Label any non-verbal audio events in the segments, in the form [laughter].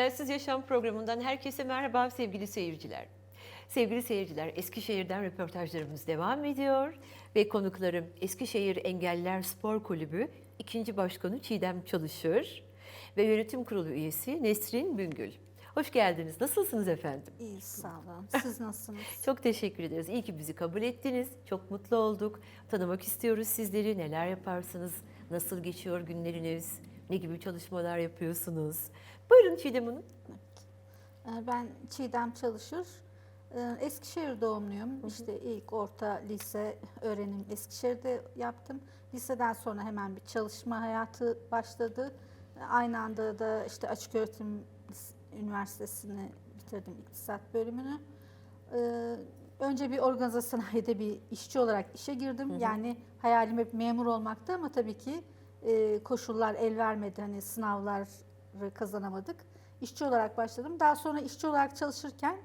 Engelsiz Yaşam programından herkese merhaba sevgili seyirciler. Sevgili seyirciler, Eskişehir'den röportajlarımız devam ediyor ve konuklarım Eskişehir Engelliler Spor Kulübü 2. Başkanı Çiğdem Çalışır ve yönetim kurulu üyesi Nesrin Büngül. Hoş geldiniz. Nasılsınız efendim? İyi sağ olun. Siz [laughs] nasılsınız? Çok teşekkür ederiz. İyi ki bizi kabul ettiniz. Çok mutlu olduk. Tanımak istiyoruz sizleri. Neler yaparsınız? Nasıl geçiyor günleriniz? Ne gibi çalışmalar yapıyorsunuz? Buyurun Çiğdem Hanım. Ee, Ben Çiğdem Çalışır. Ee, Eskişehir doğumluyum. İşte ilk orta lise öğrenim Eskişehir'de yaptım. Liseden sonra hemen bir çalışma hayatı başladı. Aynı anda da işte açık öğretim üniversitesini bitirdim iktisat bölümünü. Ee, Önce bir organize sanayide [laughs] bir işçi olarak işe girdim. Yani hayalim hep memur olmaktı ama tabii ki e, koşullar el vermedi. Hani sınavları kazanamadık. İşçi olarak başladım. Daha sonra işçi olarak çalışırken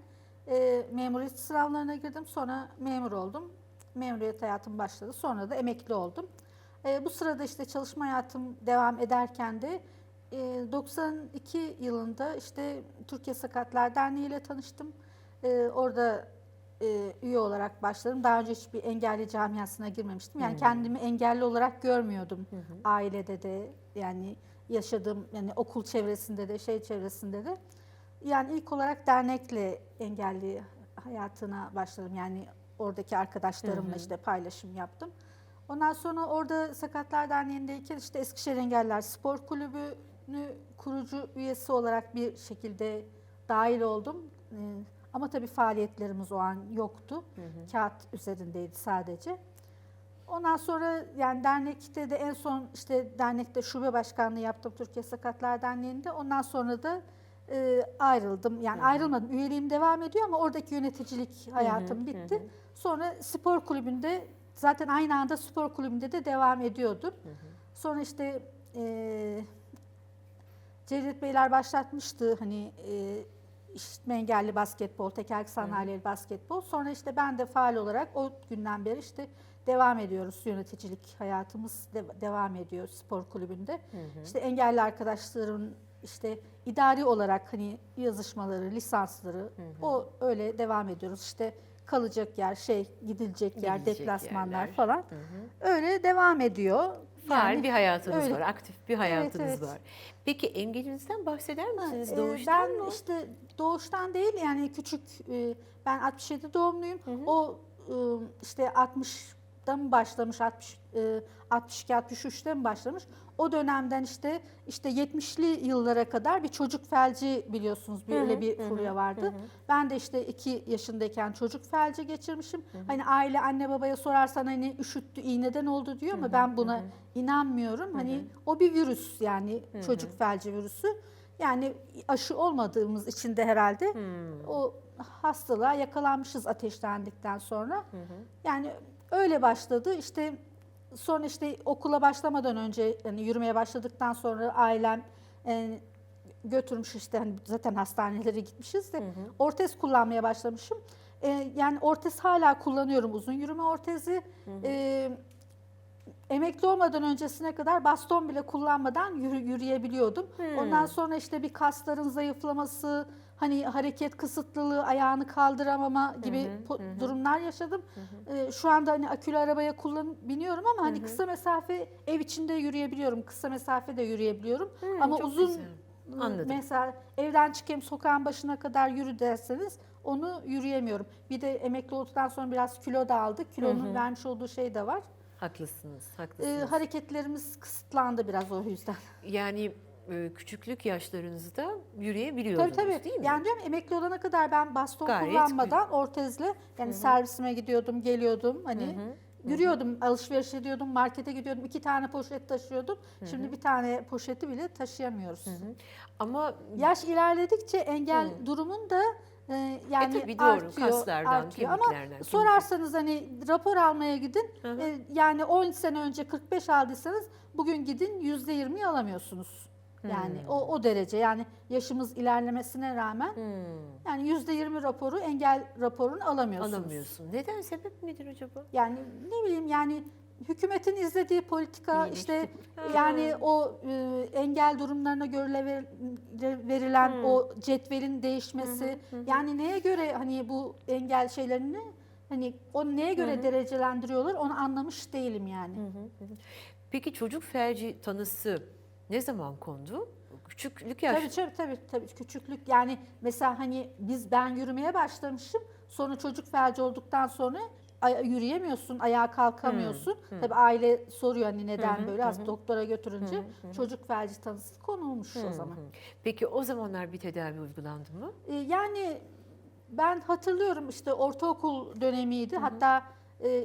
e, memuriyet sınavlarına girdim. Sonra memur oldum. Memuriyet hayatım başladı. Sonra da emekli oldum. E, bu sırada işte çalışma hayatım devam ederken de e, 92 yılında işte Türkiye Sakatlar Derneği ile tanıştım. E, orada e, üye olarak başladım. Daha önce hiçbir engelli camiasına girmemiştim. Yani kendimi engelli olarak görmüyordum. Ailede de yani yaşadığım yani okul çevresinde de şey çevresinde de. Yani ilk olarak dernekle engelli hayatına başladım. Yani oradaki arkadaşlarımla işte paylaşım yaptım. Ondan sonra orada Sakatlar Derneği'ndeyken işte Eskişehir Engelliler Spor Kulübü'nü kurucu üyesi olarak bir şekilde dahil oldum. Ama tabii faaliyetlerimiz o an yoktu. Kağıt üzerindeydi sadece. Ondan sonra yani dernekte de en son işte dernekte şube başkanlığı yaptım Türkiye Sakatlar Derneği'nde. Ondan sonra da e, ayrıldım. Yani ayrılmadım. Üyeliğim devam ediyor ama oradaki yöneticilik hayatım bitti. Sonra spor kulübünde zaten aynı anda spor kulübünde de devam ediyordum. Sonra işte e, Cevdet Beyler başlatmıştı hani e, işitme engelli basketbol, tekerlek sandalyeli basketbol. Sonra işte ben de faal olarak o günden beri işte devam ediyoruz. Yöneticilik hayatımız de- devam ediyor spor kulübünde. İşte engelli arkadaşların işte idari olarak hani yazışmaları, lisansları o öyle devam ediyoruz. İşte kalacak yer, şey gidilecek yer, Gidilecek deplasmanlar yerler. falan. Öyle devam ediyor. Faal yani, bir hayatınız öyle. var, aktif bir hayatınız evet, evet. var. Peki engelinizden bahseder misiniz ha, doğuştan ben mı? işte doğuştan değil yani küçük e, ben 67 doğumluyum. Hı hı. O ıı, işte 60 60'dan mı başlamış, 60, 62-63'te e, mi başlamış? O dönemden işte işte 70'li yıllara kadar bir çocuk felci biliyorsunuz böyle bir furya hı, vardı. Hı. Ben de işte 2 yaşındayken çocuk felci geçirmişim. Hı hı. Hani aile anne babaya sorarsan hani üşüttü, iğneden oldu diyor ama ben buna hı hı. inanmıyorum. Hani hı hı. o bir virüs yani hı hı. çocuk felci virüsü. Yani aşı olmadığımız için de herhalde hı. o hastalığa yakalanmışız ateşlendikten sonra. Hı hı. Yani öyle başladı. İşte sonra işte okula başlamadan önce hani yürümeye başladıktan sonra ailem e, götürmüş işte hani zaten hastanelere gitmişiz de ortez kullanmaya başlamışım. E, yani ortez hala kullanıyorum uzun yürüme ortezi. E, emekli olmadan öncesine kadar baston bile kullanmadan yürü, yürüyebiliyordum. Ondan sonra işte bir kasların zayıflaması, hani hareket kısıtlılığı, ayağını kaldıramama gibi po- durumlar yaşadım. Ee, şu anda hani akülü arabaya kullan biniyorum ama hani kısa mesafe ev içinde yürüyebiliyorum. Kısa mesafe de yürüyebiliyorum. ama çok uzun güzel. Anladım. mesela evden çıkayım sokağın başına kadar yürü derseniz onu yürüyemiyorum. Bir de emekli olduktan sonra biraz kilo da aldık. Kilonun vermiş olduğu şey de var. Haklısınız, Ee, haklısınız. hareketlerimiz kısıtlandı biraz o yüzden. yani küçüklük yaşlarınızda Tabii yürüyebiliyordunuz tabii. değil mi? Yani diyorum emekli olana kadar ben baston Gayet kullanmadan ortezle yani servisime gidiyordum, geliyordum hani yürüyordum, alışveriş ediyordum, markete gidiyordum, iki tane poşet taşıyordum. Şimdi bir tane poşeti bile taşıyamıyoruz. Ama Yaş ilerledikçe engel durumun da e, yani E tabii doğru, artıyor, kaslardan, artıyor. Ama kemiklerden, kemik- sorarsanız hani rapor almaya gidin. Hı hı. e, yani 10 sene önce 45 aldıysanız bugün gidin %20 alamıyorsunuz. Yani o, o derece yani yaşımız ilerlemesine rağmen hmm, yani %20 raporu engel raporunu alamıyorsunuz. alamıyorsun. Neden? Sebep nedir acaba? Yani ne bileyim yani hükümetin izlediği politika İyileşti. işte yani o e, engel durumlarına göre ver- verilen o cetvelin değişmesi yani neye göre hani bu engel şeylerini hani o neye göre derecelendiriyorlar onu anlamış değilim yani. Peki çocuk felci tanısı ne zaman kondu? Küçüklük yaş. Tabii tabii tabii tabii küçüklük yani mesela hani biz ben yürümeye başlamışım sonra çocuk felci olduktan sonra yürüyemiyorsun ayağa kalkamıyorsun. Tabii aile soruyor hani neden böyle az doktora götürünce çocuk felci tanısı konulmuş o zaman. Peki o zamanlar bir tedavi uygulandı mı? Ee, Yani ben hatırlıyorum işte ortaokul dönemiydi. Hatta e,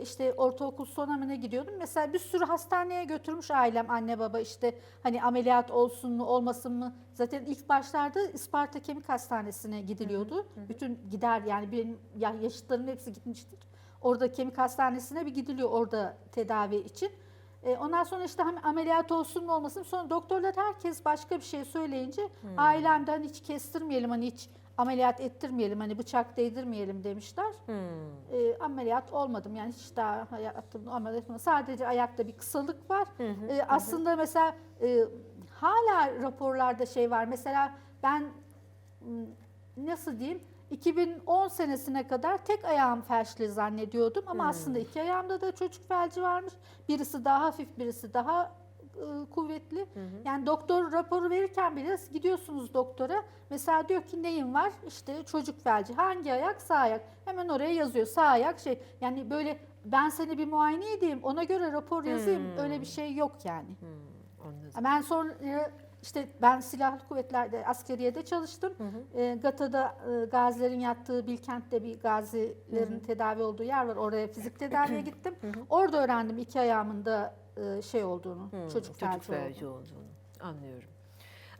işte ortaokul son amına gidiyordum. Mesela bir sürü hastaneye götürmüş ailem anne baba işte hani ameliyat olsun mu olmasın mı. Zaten ilk başlarda Isparta Kemik Hastanesi'ne gidiliyordu. Bütün gider yani benim ya- yaşıtlarımın hepsi gitmiştir. Orada kemik hastanesine bir gidiliyor orada tedavi için. E, ondan sonra işte hem ameliyat olsun mu olmasın mı? sonra doktorlar herkes başka bir şey söyleyince ailemden hiç kestirmeyelim hani hiç ameliyat ettirmeyelim hani bıçak değdirmeyelim demişler. E, ameliyat olmadım yani hiç daha hayatımda ameliyat olmadım. Sadece ayakta bir kısalık var. E, aslında mesela e, hala raporlarda şey var mesela ben nasıl diyeyim 2010 senesine kadar tek ayağım felçli zannediyordum ama aslında iki ayağımda da çocuk felci varmış. Birisi daha hafif, birisi daha e, kuvvetli. Yani doktor raporu verirken bile gidiyorsunuz doktora. Mesela diyor ki neyin var? İşte çocuk felci. Hangi ayak? Sağ ayak. Hemen oraya yazıyor. Sağ ayak şey. Yani böyle ben seni bir muayene edeyim ona göre rapor yazayım. Öyle bir şey yok yani. Anladım. Ben sonra e, işte ben silahlı kuvvetlerde askeriyede çalıştım. E, GATA'da e, gazilerin yattığı Bilkent'te bir gazilerin tedavi olduğu yer var. Oraya fizik tedaviye [clears throat] gittim. Orada öğrendim iki ayağımın da e, şey olduğunu, çocuk felci olduğunu. olduğunu anlıyorum.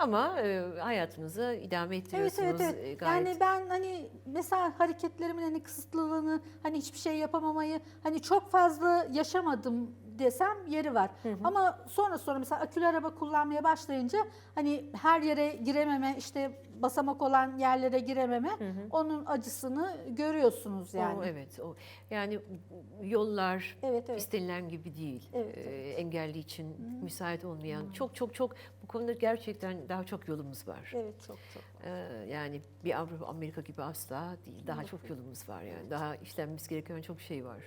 Ama e, hayatınızı idame Evet ettiriyorsunuz. evet e, evet. gayet. Yani ben hani mesela hareketlerimin hani kısıtlılığını, hani hiçbir şey yapamamayı, hani çok fazla yaşamadım desem yeri var. Ama sonra sonra mesela akülü araba kullanmaya başlayınca hani her yere girememe, işte basamak olan yerlere girememe, onun acısını görüyorsunuz yani. O, evet. O. Yani yollar Evet evet. istenilen gibi değil. Evet, Ee, engelli için müsait olmayan çok çok çok bu konuda gerçekten daha çok yolumuz var. Evet çok çok. Ee, yani bir Avrupa Amerika gibi asla değil. Daha çok yolumuz var yani. Daha işlenmemiz gereken çok şey var.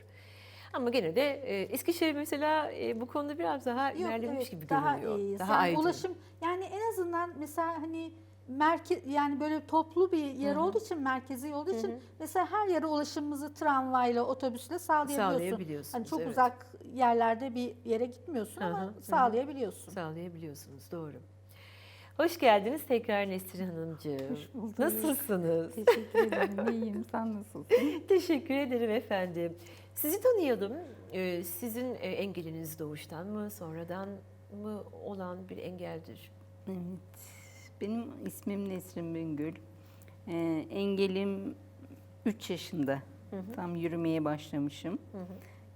Ama gene de e, Eskişehir mesela e, bu konuda biraz daha Yok, ilerlemiş evet, gibi daha görünüyor. iyiyiz. Daha yani aydın. ulaşım yani en azından mesela hani merkez yani böyle toplu bir yer olduğu için merkezi olduğu için mesela her yere ulaşımımızı tramvayla otobüsle sağlayabiliyorsun. Sağlayabiliyorsunuz, Hani çok evet. uzak yerlerde bir yere gitmiyorsun Hı hı, hı ama hı. sağlayabiliyorsun. Sağlayabiliyorsunuz doğru. Hoş geldiniz tekrar Nesrin Hanımcığım. Hoş bulduk. Nasılsınız? Teşekkür ederim. İyiyim. Sen nasılsın? [laughs] Teşekkür ederim efendim. Sizi tanıyalım. Ee, sizin e, engeliniz doğuştan mı, sonradan mı olan bir engeldir? Evet. Benim ismim Nesrin Bingöl. Ee, engelim 3 yaşında. Tam yürümeye başlamışım.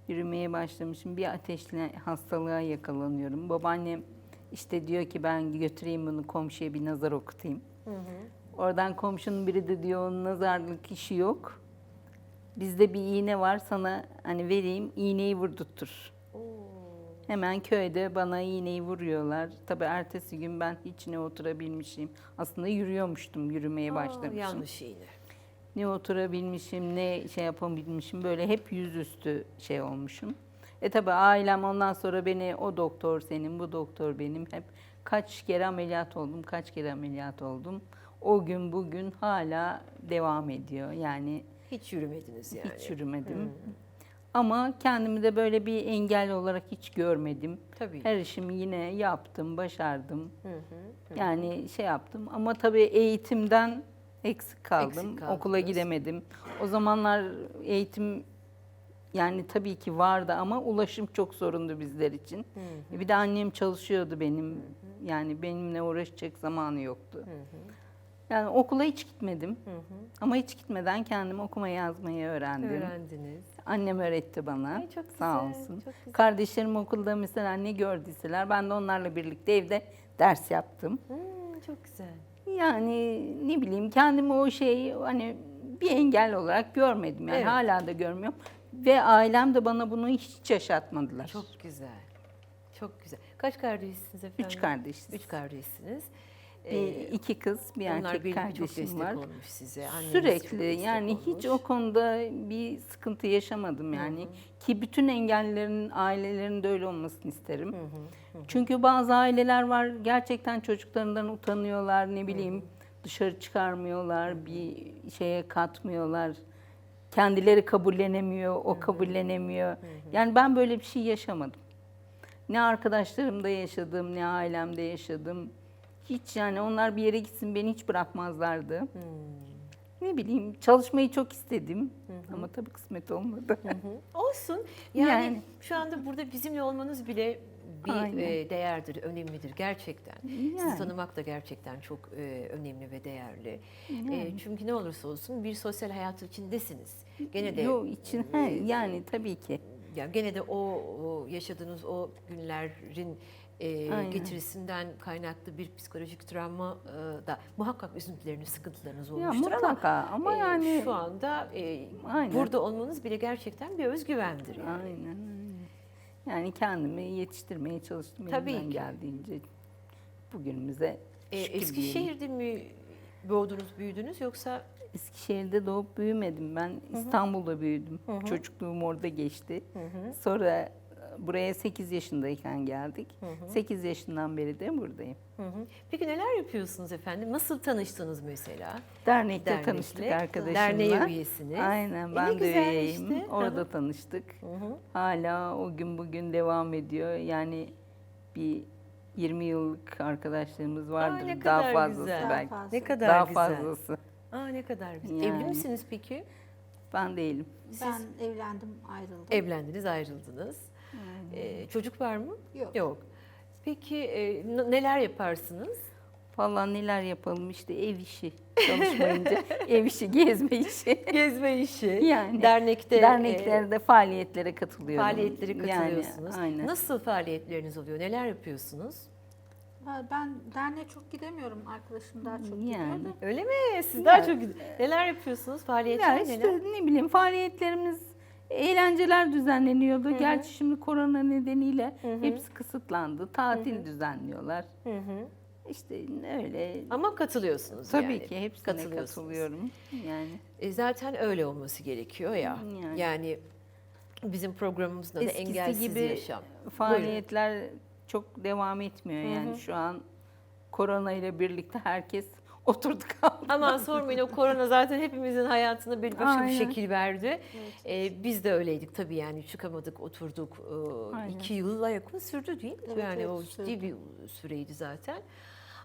Yürümeye başlamışım. Bir ateşli hastalığa yakalanıyorum. Babaannem işte diyor ki ben götüreyim bunu komşuya bir nazar okutayım. Oradan komşunun biri de diyor nazarlık işi yok. Bizde bir iğne var sana hani vereyim iğneyi vurdurtur. Hemen köyde bana iğneyi vuruyorlar. Tabii ertesi gün ben hiç ne oturabilmişim. Aslında yürüyormuştum, yürümeye başlamışım. yanlış iğne. Ne oturabilmişim, ne şey yapabilmişim. Böyle hep yüzüstü şey olmuşum. E tabii ailem ondan sonra beni o doktor senin, bu doktor benim. Hep kaç kere ameliyat oldum, kaç kere ameliyat oldum. O gün bugün hala devam ediyor. Yani Hiç yürümediniz yani. hiç yürümedim. Ama kendimi de böyle bir engel olarak hiç görmedim. Tabii. Her işimi yine yaptım, başardım. Yani şey yaptım ama tabii eğitimden eksik kaldım. Eksik Okula kaldınız. gidemedim. O zamanlar eğitim yani tabii ki vardı ama ulaşım çok sorundu bizler için. E Bir de annem çalışıyordu benim. Yani benimle uğraşacak zamanı yoktu. Yani okula hiç gitmedim. Ama hiç gitmeden kendim okuma yazmayı öğrendim. Öğrendiniz. Annem öğretti bana. Ay, çok Sağ güzel, olsun. çok güzel. Kardeşlerim okulda mesela ne gördüyseler ben de onlarla birlikte evde ders yaptım. Hmm, çok güzel. Yani ne bileyim kendimi o şeyi hani bir engel olarak görmedim. Yani Evet. hala da görmüyorum. Ve ailem de bana bunu hiç yaşatmadılar. Çok güzel. Çok güzel. Kaç kardeşsiniz efendim? Üç kardeşiz. Üç kardeşsiniz. Bir, Ee, iki kız, bir erkek kardeşim var. olmuş size. anneniz Sürekli yani hiç olmuş. o konuda bir sıkıntı yaşamadım yani. Ki bütün engellilerin ailelerinin de öyle olmasını isterim. Çünkü bazı aileler var gerçekten çocuklarından utanıyorlar ne bileyim dışarı çıkarmıyorlar, bir şeye katmıyorlar. Kendileri kabullenemiyor, o kabullenemiyor. Yani ben böyle bir şey yaşamadım. Ne arkadaşlarımda yaşadım, ne ailemde yaşadım. Hiç yani onlar bir yere gitsin beni hiç bırakmazlardı. Ne bileyim çalışmayı çok istedim ama tabii kısmet olmadı. Olsun. Yani, Yani. şu anda burada bizimle olmanız bile bir Aynen. e, değerdir, önemlidir gerçekten. Sizi Yani. tanımak da gerçekten çok e, önemli ve değerli. E, çünkü ne olursa olsun bir sosyal hayatı içindesiniz. Gene de Yo için he, [laughs] yani tabii ki. yani gene de o, o yaşadığınız o günlerin e, Aynen. getirisinden kaynaklı bir psikolojik travma e, da muhakkak üzüntüleriniz, sıkıntılarınız Ya olmuştur ama mutlaka ama e, yani şu anda e, Aynen. burada olmanız bile gerçekten bir özgüvendir. Yani. aynen. Yani kendimi yetiştirmeye çalıştım Tabii elimden ki. geldiğince bugünümüze E. Eskişehir'de mi doğdunuz, büyüdünüz yoksa Eskişehir'de doğup büyümedim. Ben İstanbul'da büyüdüm. Çocukluğum orada geçti. Sonra e, buraya 8 yaşındayken geldik. 8 yaşından beri de buradayım. Hı hı. Peki neler yapıyorsunuz efendim? Nasıl tanıştınız mesela? Dernekte Dernekle. tanıştık arkadaşımla. Derneğe üyesiniz. Aynen E, ben ne de üyeyim. işte. Orada Hı hı. tanıştık. Hı hı. Hala o gün bugün devam ediyor. Yani bir 20 yıllık arkadaşlarımız vardır. ne Daha kadar fazlası güzel. Daha belki. fazla. Ne kadar Daha güzel. fazlası. Aa ne kadar güzel. Yani. Evli misiniz peki? Ben değilim. Ben evlendim, ayrıldım. Evlendiniz, ayrıldınız. Ee, çocuk var mı? Yok. Yok. Peki e, neler yaparsınız? Vallahi neler yapalım işte ev işi çalışmayınca [laughs] ev işi gezme işi. Gezme işi. Yani dernekte e, Derneklerde faaliyetlere katılıyorum. faaliyetlere katılıyorsunuz. Yani, aynen. Nasıl faaliyetleriniz oluyor? Neler yapıyorsunuz? Ben derneğe çok gidemiyorum. Arkadaşım daha çok gidiyor Yani. da. Öyle mi? Siz daha çok neler yapıyorsunuz? Faaliyetler Ya işte neler? ne bileyim faaliyetlerimiz eğlenceler düzenleniyordu. Gerçi şimdi korona nedeniyle hepsi kısıtlandı. Tatil düzenliyorlar. Hı hı. İşte öyle. Ama katılıyorsunuz Tabii yani. ki hepsine katılıyorum. Yani E, zaten öyle olması gerekiyor ya. Yani. Yani, bizim programımızda da eskisi engelsiz gibi yaşam. faaliyetler çok devam etmiyor yani şu an korona ile birlikte herkes oturdu kaldı. [laughs] Aman sormayın o korona zaten hepimizin hayatına bir başka bir Aynen. şekil verdi. Ee, biz de öyleydik tabii yani çıkamadık oturduk. Ee, Aynen. iki yıla yakın sürdü değil mi? Evet, yani evet, o ciddi sürdü. bir süreydi zaten.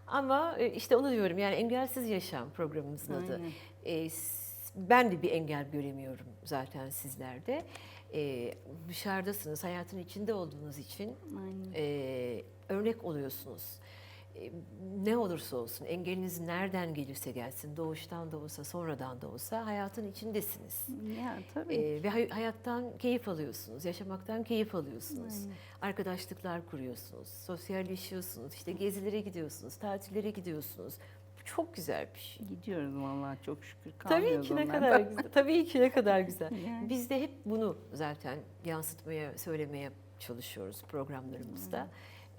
Ama e, işte onu diyorum yani engelsiz yaşam programımızın adı. Aynen. Ee, s- ben de bir engel göremiyorum zaten sizlerde. Ee, dışarıdasınız, hayatın içinde olduğunuz için Aynen. e, örnek oluyorsunuz. E, ne olursa olsun, engeliniz nereden gelirse gelsin, doğuştan da olsa, sonradan da olsa hayatın içindesiniz. Ya tabii. E, ve hay- hayattan keyif alıyorsunuz, yaşamaktan keyif alıyorsunuz. Arkadaşlıklar kuruyorsunuz, sosyalleşiyorsunuz, işte gezilere gidiyorsunuz, tatillere gidiyorsunuz. Bu çok güzel bir şey. Gidiyoruz vallahi çok şükür. Tabii ki ne onlardan. kadar güzel. Tabii ki ne kadar güzel. [laughs] Yani. Biz de hep bunu zaten yansıtmaya, söylemeye çalışıyoruz programlarımızda.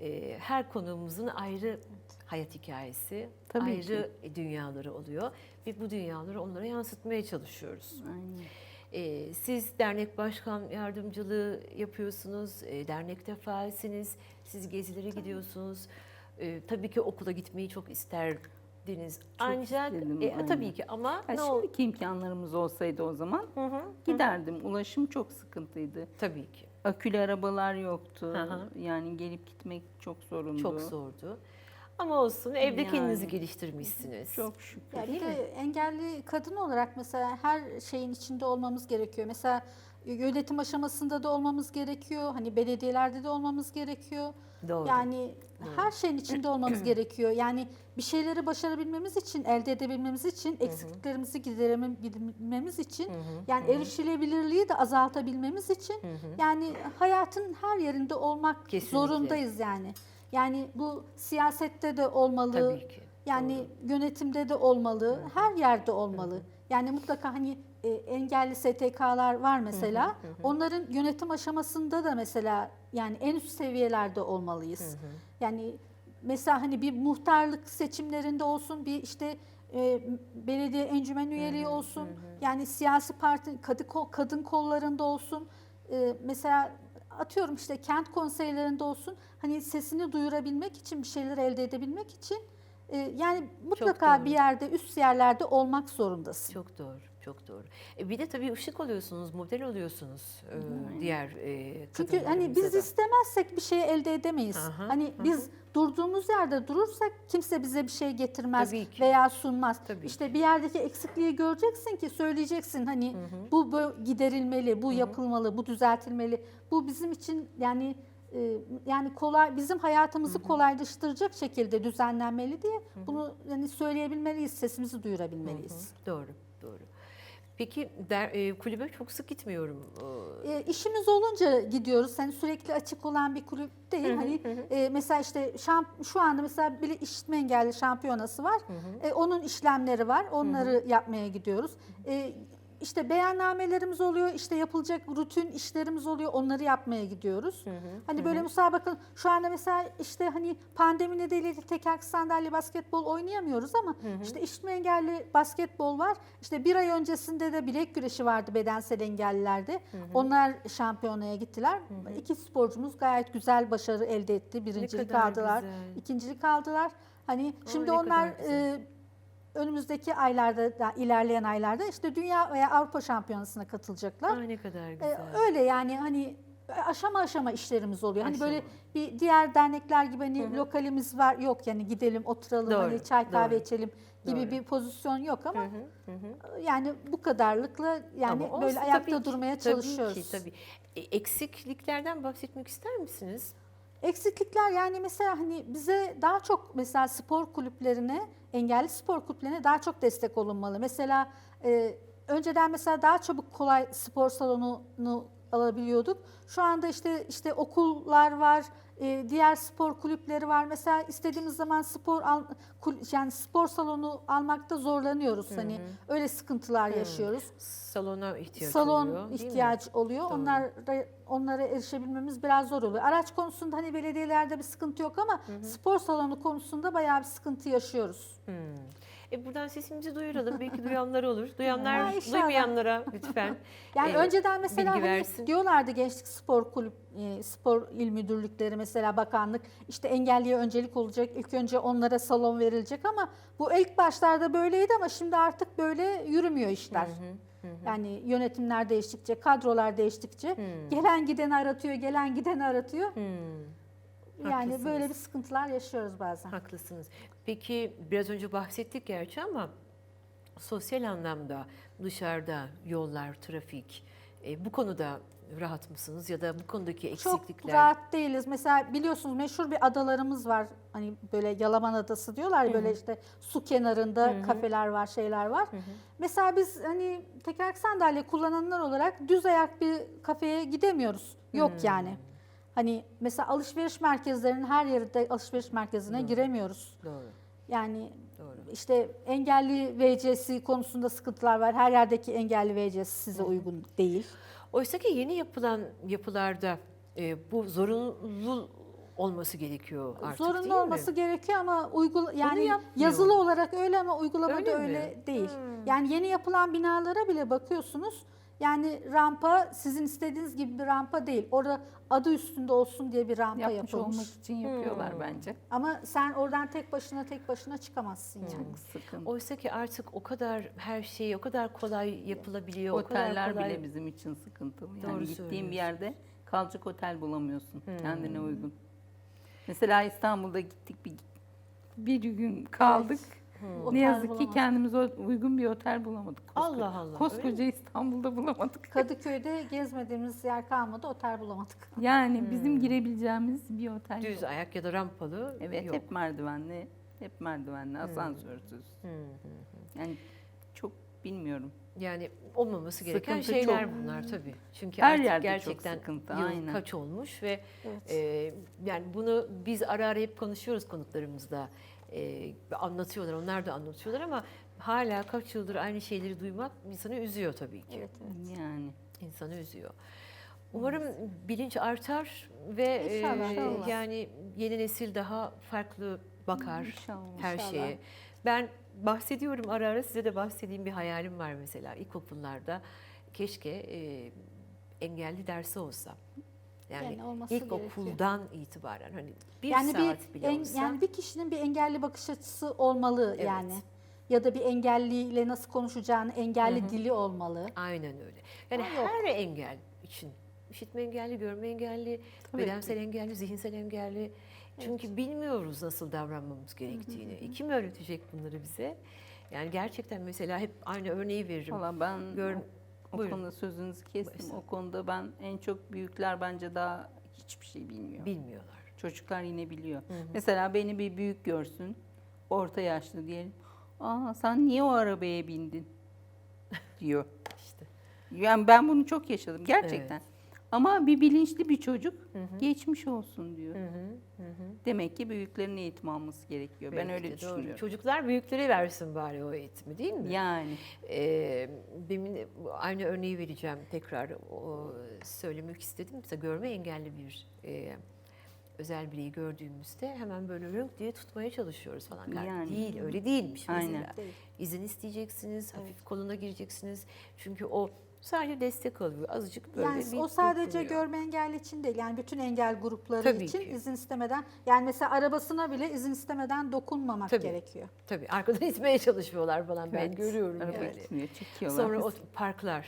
Ee, her konuğumuzun ayrı hayat hikayesi, Tabii ayrı dünyaları oluyor ve bu dünyaları onlara yansıtmaya çalışıyoruz. Aynen. Ee, siz dernek başkan yardımcılığı yapıyorsunuz, e, dernekte faalsiniz, siz gezilere gidiyorsunuz. Ee, tabii ki okula gitmeyi çok isterdiniz. Ancak istedim, e, aynen. tabii ki ama Ya ne şimdiki imkanlarımız olsaydı o zaman Hı hı. giderdim. Ulaşım çok sıkıntıydı. Tabii ki. Akülü arabalar yoktu. Hı. Yani gelip gitmek çok zorundu. Çok zordu. Ama olsun evde Yani. kendinizi geliştirmişsiniz. [laughs] Çok şükür. Ya bir de mi? engelli kadın olarak mesela her şeyin içinde olmamız gerekiyor. Mesela yönetim aşamasında da olmamız gerekiyor. Hani belediyelerde de olmamız gerekiyor. Doğru. Yani her şeyin içinde olmamız [clears throat] gerekiyor. Yani bir şeyleri başarabilmemiz için, elde edebilmemiz için, eksikliklerimizi giderebilmemiz için, yani erişilebilirliği de azaltabilmemiz için, yani hayatın her yerinde olmak Kesinlikle. zorundayız yani. Yani bu siyasette de olmalı, Tabii ki. yani yönetimde de olmalı, her yerde olmalı. Yani mutlaka hani e, engelli STK'lar var mesela. Onların yönetim aşamasında da mesela yani en üst seviyelerde olmalıyız. Yani mesela hani bir muhtarlık seçimlerinde olsun, bir işte e, belediye encümen üyeliği olsun, yani siyasi parti kadın kol- kadın kollarında olsun. E, mesela atıyorum işte kent konseylerinde olsun. Hani sesini duyurabilmek için bir şeyler elde edebilmek için e, yani mutlaka bir yerde üst yerlerde olmak zorundasın. Çok doğru, çok doğru. E bir de tabii ışık oluyorsunuz, model oluyorsunuz e, diğer e, Çünkü hani biz da. istemezsek bir şey elde edemeyiz. Aha, hani biz durduğumuz yerde durursak kimse bize bir şey getirmez ki. veya sunmaz. Tabii işte bir yerdeki eksikliği göreceksin ki söyleyeceksin hani bu bö- giderilmeli, bu yapılmalı, bu düzeltilmeli. Bu bizim için yani e, yani kolay bizim hayatımızı kolaylaştıracak şekilde düzenlenmeli diye bunu yani söyleyebilmeliyiz, sesimizi duyurabilmeliyiz. Doğru, doğru. Peki der, e, kulübe çok sık gitmiyorum. E, işimiz olunca gidiyoruz. Hani sürekli açık olan bir kulüp değil. hani e, mesela işte şamp şu anda mesela bir işitme engelli şampiyonası var. E, onun işlemleri var. Onları yapmaya gidiyoruz. E, işte beyannamelerimiz oluyor. işte yapılacak rutin işlerimiz oluyor. Onları yapmaya gidiyoruz. Hani böyle müsabaka şu anda mesela işte hani pandemi nedeniyle tekerlekli sandalye basketbol oynayamıyoruz ama işte işitme engelli basketbol var. İşte bir ay öncesinde de bilek güreşi vardı bedensel engellilerde. Onlar şampiyonaya gittiler. İki sporcumuz gayet güzel başarı elde etti. Birincilik aldılar, güzel. ikincilik aldılar. Hani şimdi onlar e, önümüzdeki aylarda, da, ilerleyen aylarda işte dünya veya Avrupa şampiyonasına katılacaklar. Aa, ne kadar Ee, güzel. öyle yani hani aşama aşama işlerimiz oluyor. Hani böyle Aşama. bir diğer dernekler gibi hani lokalimiz var yok yani gidelim oturalım Doğru, hani çay kahve doğru. içelim gibi Doğru. bir pozisyon yok ama yani bu kadarlıkla yani Ama böyle ayakta tabii ki, durmaya tabii çalışıyoruz. Ki, tabii. E, eksikliklerden bahsetmek ister misiniz? Eksiklikler yani mesela hani bize daha çok mesela spor kulüplerine, engelli spor kulüplerine daha çok destek olunmalı. Mesela e, önceden mesela daha çabuk kolay spor salonunu alabiliyorduk. Şu anda işte işte okullar var, e, diğer spor kulüpleri var. Mesela istediğimiz zaman spor al, kul- yani spor salonu almakta zorlanıyoruz. Hani öyle sıkıntılar yaşıyoruz. Salona ihtiyaç Salon oluyor. mi? ihtiyaç oluyor. Doğru. Onlar onlara erişebilmemiz biraz zor oluyor. Araç konusunda hani belediyelerde bir sıkıntı yok ama spor salonu konusunda bayağı bir sıkıntı yaşıyoruz. Hmm. E buradan sesimizi duyuralım. Belki duyanlar olur. Duyanlar, Ha, inşallah. duymayanlara lütfen. Yani e, önceden mesela bilgi hani versin. diyorlardı Gençlik Spor Kulüp e, Spor İl Müdürlükleri mesela bakanlık işte engelliye öncelik olacak. İlk önce onlara salon verilecek ama bu ilk başlarda böyleydi ama şimdi artık böyle yürümüyor işler. Yani yönetimler değiştikçe, kadrolar değiştikçe gelen gideni aratıyor, gelen gideni aratıyor. Hmm, Yani Haklısınız. böyle bir sıkıntılar yaşıyoruz bazen. haklısınız. Peki biraz önce bahsettik gerçi ama sosyal anlamda dışarıda yollar, trafik e, bu konuda rahat mısınız ya da bu konudaki Çok eksiklikler? rahat değiliz. Mesela biliyorsunuz meşhur bir adalarımız var. Hani böyle Yalaman Adası diyorlar ya, böyle işte su kenarında kafeler var, şeyler var. Mesela biz hani tekerlek sandalye kullananlar olarak düz ayak bir kafeye gidemiyoruz. Yok yani. Hani mesela alışveriş merkezlerinin her yerinde alışveriş merkezine giremiyoruz. Doğru, Yani doğru. işte engelli VC'si konusunda sıkıntılar var. Her yerdeki engelli VC'si size uygun değil. Oysa ki yeni yapılan yapılarda e, bu zorunlu olması gerekiyor artık değil Zorunlu mi? olması gerekiyor ama uygula yani yazılı olarak öyle ama uygulamada Öyle öyle, mi? değil. Hmm. Yani yeni yapılan binalara bile bakıyorsunuz. Yani rampa sizin istediğiniz gibi bir rampa değil. Orada adı üstünde olsun diye bir rampa Yapmış yapılmış. olmak için yapıyorlar Hmm. bence. Ama sen oradan tek başına tek başına çıkamazsın yani. Çok sıkıntı. Oysa ki artık o kadar her şey o kadar kolay yapılabiliyor. o kadar Oteller kolay. bile bizim için sıkıntılı. Doğru Yani söylüyorsun. bir yerde kalacak otel bulamıyorsun Hmm. kendine uygun. Mesela İstanbul'da gittik bir bir gün kaldık. Otel Ne yazık ki bulamadık. kendimize uygun bir otel bulamadık. Koskoca- Allah Allah, öyle Koskoca İstanbul'da bulamadık. Kadıköy'de gezmediğimiz yer kalmadı, otel bulamadık. Yani Hmm. bizim girebileceğimiz bir otel Düz yok. ayak ya da rampalı Evet yok. hep merdivenli, hep merdivenli, asansörsüz. Hı, hı. Yani çok bilmiyorum. Yani olmaması gereken Sıkıntı şeyler çok. bunlar tabii. Çünkü Her artık yerde çok gerçekten sıkıntı, yıl aynen. kaç olmuş ve Evet. e, yani bunu biz ara ara hep konuşuyoruz konuklarımızla. E, anlatıyorlar, onlar da anlatıyorlar ama hala kaç yıldır aynı şeyleri duymak insanı üzüyor tabii ki. Evet, evet. Yani İnsanı üzüyor. Umarım bilinç artar ve İnşallah. e, İnşallah. yani yeni nesil daha farklı bakar İnşallah. her İnşallah. şeye. Ben bahsediyorum ara ara size de bahsedeyim bir hayalim var mesela ilkokullarda keşke e, engelli dersi olsa. Yani, Yani olması ilkokuldan itibaren hani bir yani saat bir bile en- olsa. yani bir kişinin bir engelli bakış açısı olmalı Evet. yani. Ya da bir engelliyle nasıl konuşacağını engelli dili olmalı. Aynen öyle. Yani Ama yok. her engel için işitme engelli, görme engelli, Tabii bedensel engelli, zihinsel engelli. Çünkü bilmiyoruz nasıl davranmamız gerektiğini. Kim öğretecek bunları bize? Yani gerçekten mesela hep aynı örneği veririm. valla ben Gör- o, Buyurun. konuda sözünüzü kestim. Buyurun. O konuda ben en çok büyükler bence daha hiçbir şey bilmiyor. Bilmiyorlar. Çocuklar yine biliyor. Mesela beni bir büyük görsün, orta yaşlı diyelim. Aa sen niye o arabaya bindin? diyor. [laughs] İşte. Yani ben bunu çok yaşadım gerçekten. Ama bir bilinçli bir çocuk geçmiş olsun diyor. Hı hı, hı hı. Demek ki büyüklerin eğitim alması gerekiyor. ben Belki öyle doğru. düşünüyorum. Çocuklar büyüklere versin bari o eğitimi değil mi? Yani Ee, demin aynı örneği vereceğim tekrar o, söylemek istedim. Mesela görme engelli bir e, özel bireyi gördüğümüzde hemen böyle rönk diye tutmaya çalışıyoruz falan. Yani. Yani. Değil, öyle değilmiş mesela. Aynen. İzin isteyeceksiniz, hafif koluna gireceksiniz. Çünkü o sadece destek alıyor. Azıcık böyle Yani bir o sadece dokunuyor. görme engelli için değil. Yani bütün engel grupları Tabii için ki. izin istemeden yani mesela arabasına bile izin istemeden dokunmamak Tabii. gerekiyor. Tabii arkadan [laughs] itmeye çalışıyorlar falan ben Evet, görüyorum araba yani. gitmiyor, çekiyorlar. Sonra o parklar.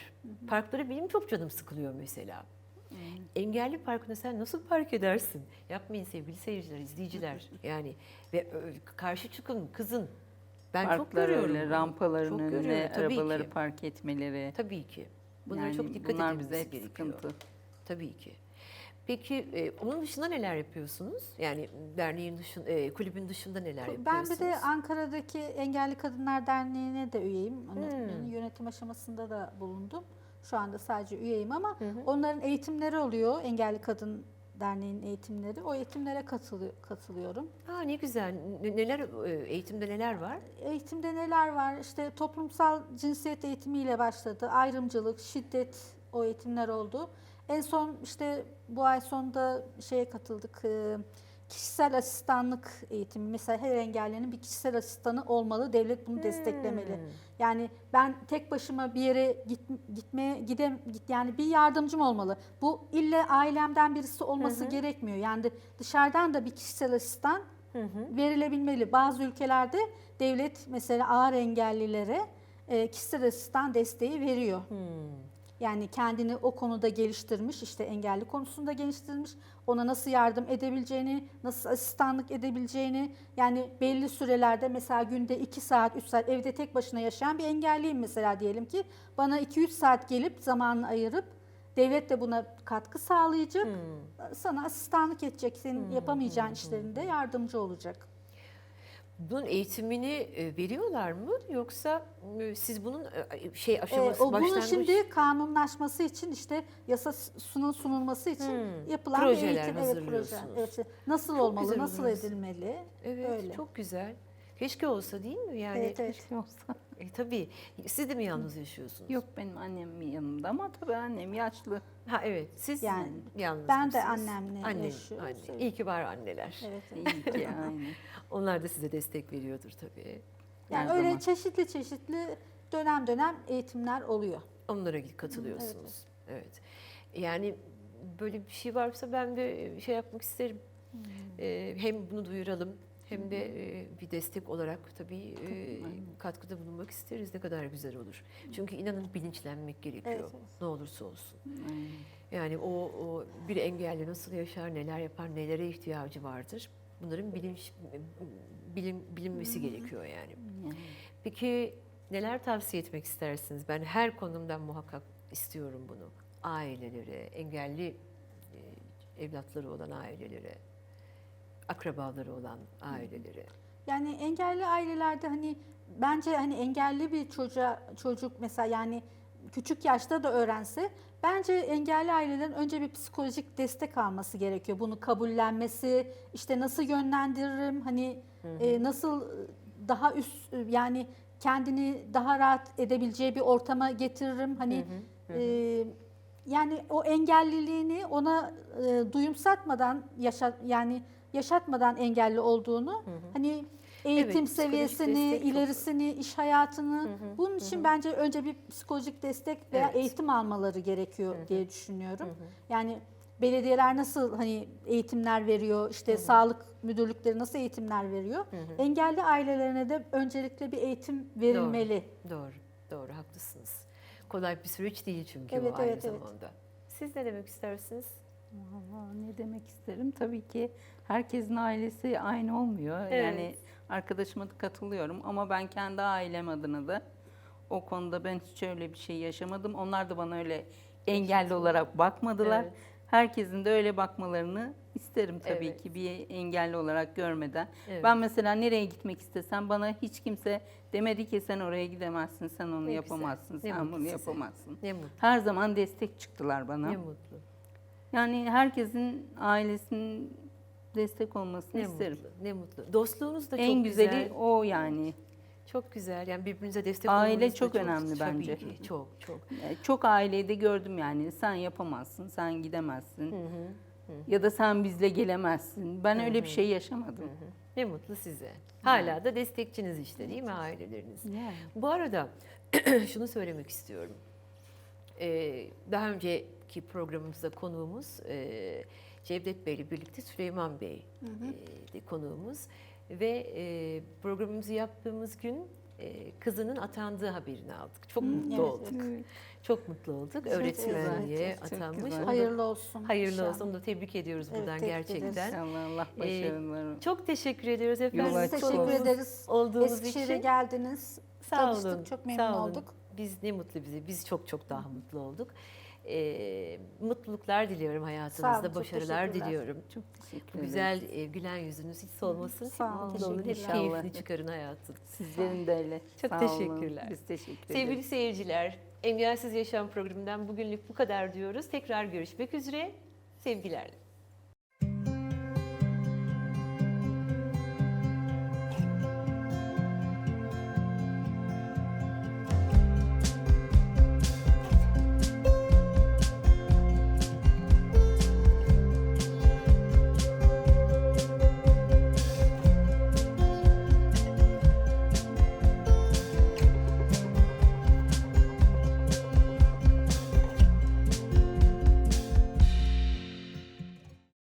Parkları benim çok canım sıkılıyor mesela. Engelli parkında sen nasıl park edersin? Yapmayın sevgili seyirciler, izleyiciler. [laughs] Yani ve ö, karşı çıkın kızın. Ben çok Parklar görüyorum. öyle, rampaların Çok önüne görüyorum, arabaları ki. park etmeleri. Tabii ki. Bunlara Yani çok dikkat bunlar edilmesi bize hep gerekiyor. sıkıntı. Tabii ki. Peki e, onun dışında neler yapıyorsunuz? Yani derneğin dışında, e, kulübün dışında neler Ben yapıyorsunuz? bir de Ankara'daki Engelli Kadınlar Derneği'ne de üyeyim. Onun Hmm. yönetim aşamasında da bulundum. Şu anda sadece üyeyim ama onların eğitimleri oluyor. Engelli Kadın Derneği'nin eğitimleri. O eğitimlere katılıyor, katılıyorum. Aa, ne güzel. Ne- Neler e, eğitimde neler var? Eğitimde neler var? İşte toplumsal cinsiyet eğitimiyle başladı. Ayrımcılık, şiddet o eğitimler oldu. En son işte bu ay sonunda şeye katıldık. e, Kişisel asistanlık eğitimi. Mesela her engellinin bir kişisel asistanı olmalı. Devlet bunu desteklemeli. Yani ben tek başıma bir yere git, gitmeye gidem git yani bir yardımcım olmalı. Bu ille ailemden birisi olması gerekmiyor. Yani dışarıdan da bir kişisel asistan verilebilmeli. Bazı ülkelerde devlet mesela ağır engellilere e, kişisel asistan desteği veriyor. Yani kendini o konuda geliştirmiş, işte engelli konusunda geliştirmiş, ona nasıl yardım edebileceğini, nasıl asistanlık edebileceğini, yani belli sürelerde mesela günde 2 saat, 3 saat evde tek başına yaşayan bir engelliyim mesela diyelim ki. Bana 2-3 saat gelip zamanını ayırıp devlet de buna katkı sağlayacak, sana asistanlık edecek, senin yapamayacağın işlerinde yardımcı olacak. Bunun eğitimini e, veriyorlar mı yoksa e, siz bunun e, şey Ee, aşaması o bunun başlangıç şimdi kanunlaşması için işte yasanın sunulması için Hmm. yapılan Projeler bir eğitim, evet proje. Evet, nasıl Çok olmalı, nasıl edilmeli? evet öyle. çok güzel. Keşke olsa değil mi? Yani Evet, evet. Keşke olsa. E, tabii siz de mi yalnız yaşıyorsunuz? Yok benim annem yanımda ama tabii annem yaşlı. Ha evet. Siz Yani yalnız ben de mısınız? annemle Annen, yaşıyoruz, anne. İyi ki var anneler. Evet, evet. [laughs] İyi ki aynen. Onlar da size destek veriyordur tabii. Yani Her öyle zaman. çeşitli çeşitli dönem dönem eğitimler oluyor. Onlara katılıyorsunuz. Evet. Yani böyle bir şey varsa ben de şey yapmak isterim. Ee, hem bunu duyuralım hem de e, bir destek olarak tabii e, katkıda bulunmak isteriz. Ne kadar güzel olur. Çünkü inanın bilinçlenmek gerekiyor. Evet, evet. Ne olursa olsun. Yani o, o bir engelli nasıl yaşar, neler yapar, nelere ihtiyacı vardır. Bunların bilinç bilim, bilinmesi gerekiyor yani. Yani. Peki neler tavsiye etmek istersiniz? Ben her konumdan muhakkak istiyorum bunu. Ailelere, engelli e, evlatları olan ailelere, akrabaları olan ailelere. Yani engelli ailelerde hani bence hani engelli bir çocuğa çocuk mesela yani küçük yaşta da öğrense bence engelli ailelerin önce bir psikolojik destek alması gerekiyor. Bunu kabullenmesi, işte nasıl yönlendiririm hani e, nasıl daha üst e, yani kendini daha rahat edebileceği bir ortama getiririm. Hani e, yani o engelliliğini ona e, duyumsatmadan yaşat yani yaşatmadan engelli olduğunu hani eğitim Evet, seviyesini, çok- ilerisini, iş hayatını bunun için bence önce bir psikolojik destek veya Evet. eğitim almaları gerekiyor diye düşünüyorum. Yani belediyeler nasıl hani eğitimler veriyor, işte sağlık müdürlükleri nasıl eğitimler veriyor? Engelli ailelerine de öncelikle bir eğitim verilmeli. Doğru, doğru haklısınız. Kolay bir süreç değil çünkü Evet, o aynı evet, evet. zamanda. Siz ne demek istersiniz? Vallahi ne demek isterim? Tabii ki herkesin ailesi aynı olmuyor. Evet. Yani arkadaşıma da katılıyorum ama ben kendi ailem adına da o konuda ben hiç öyle bir şey yaşamadım. Onlar da bana öyle engelli olarak bakmadılar. Evet. Herkesin de öyle bakmalarını isterim tabii Evet. ki bir engelli olarak görmeden. Evet. Ben mesela nereye gitmek istesem bana hiç kimse demedi ki sen oraya gidemezsin, sen onu Ne yapamazsın, güzel. Ne sen mutlu bunu yapamazsın. Ne mutlu, Her zaman destek çıktılar bana. ne mutlu. Yani herkesin ailesinin destek olmasını Ne isterim. mutlu, ne mutlu. Dostluğunuz da En çok güzeli güzel. o yani. Çok güzel. Yani birbirinize destek Aile olmanız da çok önemli tabii bence. ki, çok çok. Yani Çok aileyi de gördüm yani. Sen yapamazsın, sen gidemezsin. Ya da sen bizle gelemezsin. Ben öyle bir şey yaşamadım. Ne mutlu size. Hala da destekçiniz işte değil mi aileleriniz? Yani. Bu arada [clears throat] şunu söylemek istiyorum. Ee, daha önceki programımızda konuğumuz e, Cevdet Bey ile birlikte Süleyman Bey e, de konuğumuz. Ve e, programımızı yaptığımız gün e, kızının atandığı haberini aldık. Çok mutlu evet, olduk. Çok mutlu olduk. Öğretmenliğe çok atanmış. güzel. Hayırlı olsun. Hayırlı inşallah. olsun. Onu da tebrik ediyoruz Evet, buradan tebrik gerçekten. İnşallah Allah Ee, başarıları. Çok teşekkür ediyoruz efendim. Yol Biz açık teşekkür ederiz. Olduğunuz Eskişehir'e için. geldiniz. Sağ Tanıştık, olun. çok memnun sağ olun. olduk. Biz ne mutlu bize. Biz çok çok daha mutlu olduk. Ee, mutluluklar diliyorum olun, hayatınızda. çok Başarılar diliyorum. Çok teşekkür ederim. güzel e, gülen yüzünüz hiç solmasın. Sağ olun, olun. Teşekkürler. keyfini çıkarın hayatın. Sizlerin de öyle. Çok Sağ olun. teşekkürler. Biz teşekkür Sevgili ederiz. seyirciler, Engelsiz Yaşam programından bugünlük bu kadar diyoruz. Tekrar görüşmek üzere. Sevgilerle.